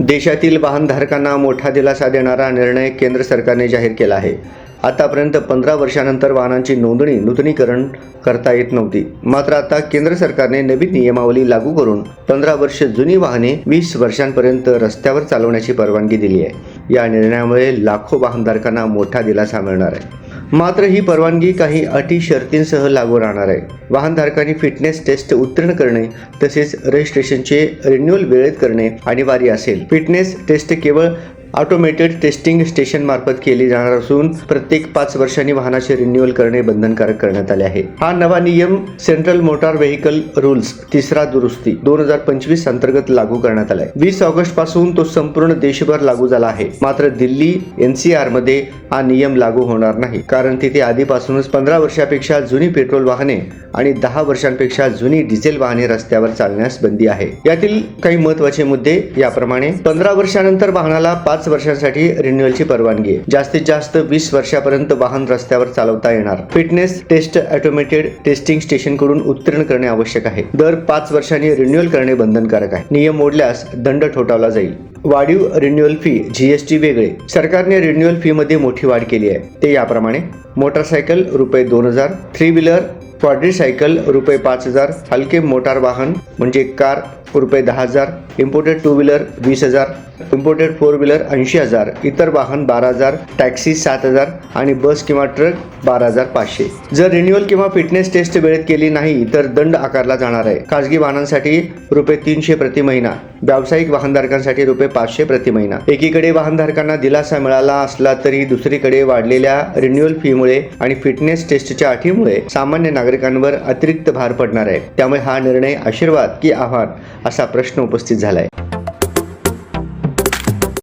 देशातील वाहनधारकांना मोठा दिलासा देणारा निर्णय केंद्र सरकारने जाहीर केला आहे. आतापर्यंत पंधरा वर्षानंतर वाहनांची नोंदणी नूतनीकरण करता येत नव्हती. मात्र आता केंद्र सरकारने नवीन नियमावली लागू करून पंधरा वर्ष जुनी वाहने वीस वर्षांपर्यंत रस्त्यावर चालवण्याची परवानगी दिली आहे. या निर्णयामुळे लाखो वाहनधारकांना मोठा दिलासा मिळणार आहे. मात्र ही परवानगी काही अटी शर्तींसह लागू राहणार आहे. वाहनधारकांनी फिटनेस टेस्ट उत्तीर्ण करणे तसेच रजिस्ट्रेशनचे रिन्युअल वेळेत करणे अनिवार्य असेल. फिटनेस टेस्ट केवळ ऑटोमेटेड टेस्टिंग स्टेशन मार्फत केली जाणार असून प्रत्येक पाच वर्षांनी वाहनाचे रिन्युअल करणे बंधनकारक करण्यात आले आहे. हा नवा नियम सेंट्रल मोटार व्हेकल रूल्स तिसरा दुरुस्ती दोन हजार पंचवीस अंतर्गत लागू करण्यात आलाय. वीस ऑगस्टपासून तो संपूर्ण देशभर लागू झाला आहे. मात्र दिल्ली एनसीआरमध्ये हा नियम लागू होणार नाही. कारण तिथे आधीपासूनच पंधरा वर्षापेक्षा जुनी पेट्रोल वाहने आणि दहा वर्षांपेक्षा जुनी डिझेल वाहने रस्त्यावर चालण्यास बंदी आहे. यातील काही महत्त्वाचे मुद्दे याप्रमाणे. पंधरा वर्षानंतर वाहनाला पाच वर्षांसाठी रिन्युअलची परवानगी आहे. जास्तीत जास्त वीस वर्षापर्यंत वाहन रस्त्यावर चालवता येणार. फिटनेस टेस्ट ऑटोमेटेड टेस्टिंग स्टेशनकडून उत्तीर्ण करणे आवश्यक आहे. दर पाच वर्षांनी रिन्युअल करणे बंधनकारक आहे. नियम मोडल्यास दंड ठोठावला जाईल. वाढीव रिन्युअल फी जीएसटी वेगळे. सरकारने रिन्युअल फी मध्ये मोठी वाढ केली आहे. ते याप्रमाणे मोटरसायकल रुपये दोन हजार थ्री व्हीलर क्वाड्रीसायकल रुपये पाच हजार हलके मोटार वाहन म्हणजे कार रुपये दहा हजार इम्पोर्टेड टू व्हीलर वीस हजार इम्पोर्टेड फोर व्हीलर ऐंशी हजार इतर वाहन बारा हजार टॅक्सी सात हजार आणि बस किंवा ट्रक बारा हजार पाचशे. जर रिन्युअल किंवा फिटनेस टेस्ट वेळेत केली नाही तर दंड आकारला जाणार आहे. खासगी वाहनांसाठी रुपये तीनशे प्रति महिना व्यावसायिक वाहनधारकांसाठी रुपये पाचशे प्रति महिना. एकीकडे वाहनधारकांना दिलासा मिळाला असला तरी दुसरीकडे वाढलेल्या रिन्युअल फीमुळे आणि फिटनेस टेस्टच्या अटीमुळे सामान्य नागरिकांवर अतिरिक्त भार पडणार आहे. त्यामुळे हा निर्णय आशीर्वाद की आव्हान असा प्रश्न उपस्थित झालाय.